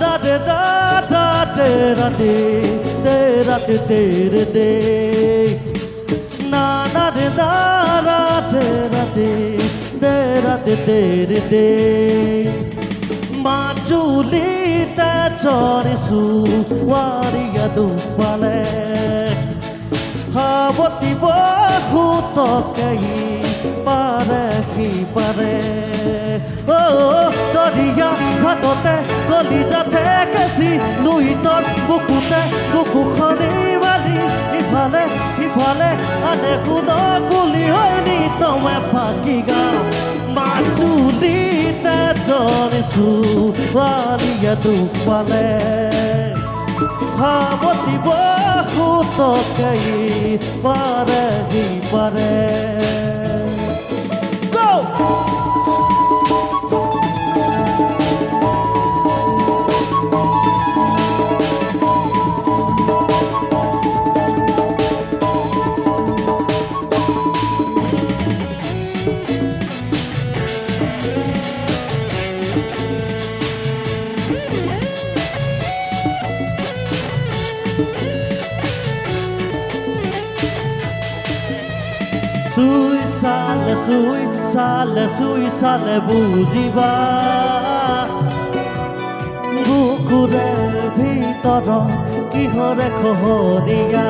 রাতে দে রাতে দে রে দে। না না রে না রাতে রাতে দে। রাতে দে রে দে মাচুলিতে চড়িছো ৱাৰিয়া দুপালে হাবতি বহুতকেই পাৰে সি পাৰে অ দৰিয়া ঘাটতে কলিজাতে কেঁচি লুইতত বুকুতে বুকুখনি বালি। ইফালে ইফালে আনে শুন গুলি হয়নি তমে ফাঁকি গাওঁ মাজুলীতে জনিছো ৱাৰিয়া দুপালে। হাবতি বহুতকেই পাৰে সি পাৰে চালে চুই চালে চুই চালে বুজিবা বুকুৰে ভিতৰত কিহৰে খহনীয়া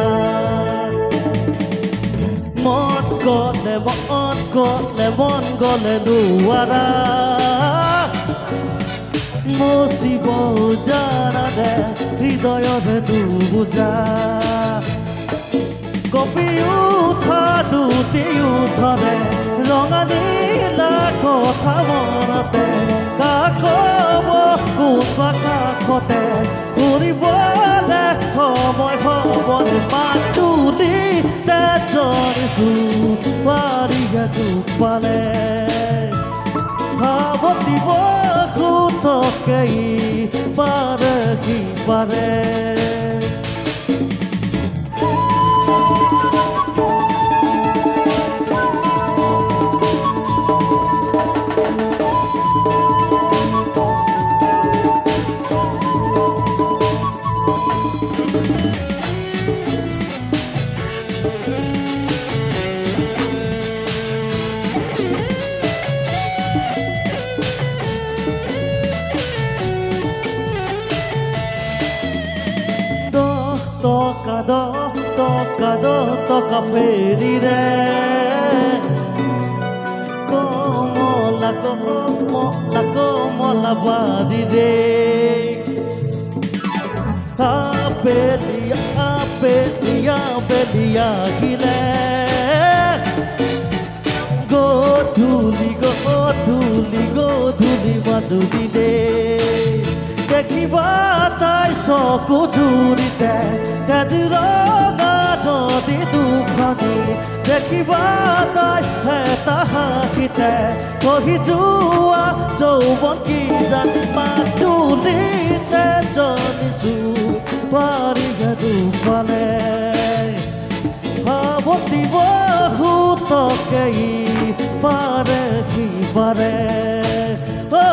মন গলে মন গলে মন গলে নোৱাৰা মচিব জানানে হৃদয়ৰে দুবুজা কপি উঠা দুটি উঠৰে কথা মনতে কাকব কোনোবা কাষতে ফুৰিবলে সময় সময় মাজুলী তেজনিছো পাৰিয়া দুপালে। ভাৱতী বহুতকেই পাৰে সি পাৰে দহ টকা দহ টকা দহ টকা ফেৰিৰে কমলা কমলা কমলা বাৰীৰে আবেলি আবেলি আবেলি আহিলে গধূলি গধূলি গধূলি মাজুলীলে দেখিবা তাই চকু জুৰিতে তেজৰঙা নদী দুখনি দেখিবা তাই এটা হাঁহিতে কহি যোৱা যৌৱন কি জানি মাজুলীতে জনিছো পাৰিহে দুফালে। ভাৱতী বহুতকেই পাৰে সি পাৰে অ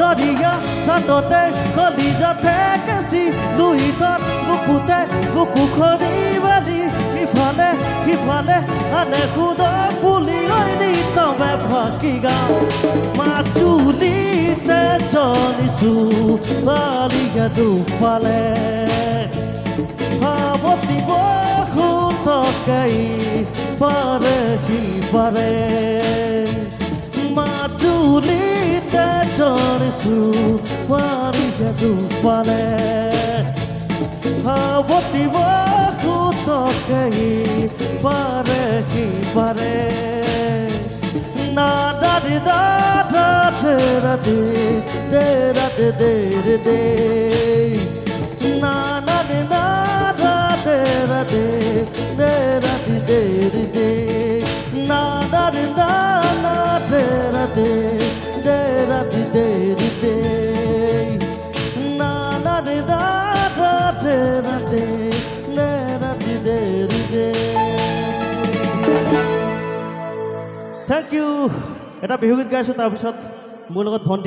দৰিয়া ঘাটতে কলিজাতে কেঁচি লুইতত বুকুতে বুকুখনি বালি। ইফালে সিফালে আনে সুদ বুলি ঐনি তমে ফাঁকি গাওঁ জনিছো বালিয়া দুফালে ভাৱতী বহুতকেই পাৰে সি পাৰে মাজুলীতে জনিছো পাৰিহে দুপালে ভাৱতী বহুতকেই ৰাতি দে ৰাতি দে ৰে দে। না না রে না না দে রা দে দে রা দি রে, দে। না না রে না না রা দে দে রা দি রে, দে। না না রে না না দে রা দে দে রা দি রে, দে। থেংক ইউ এটা বিহুগীত গাইছোঁ তাৰপিছত মোৰ লগত ভণ্টি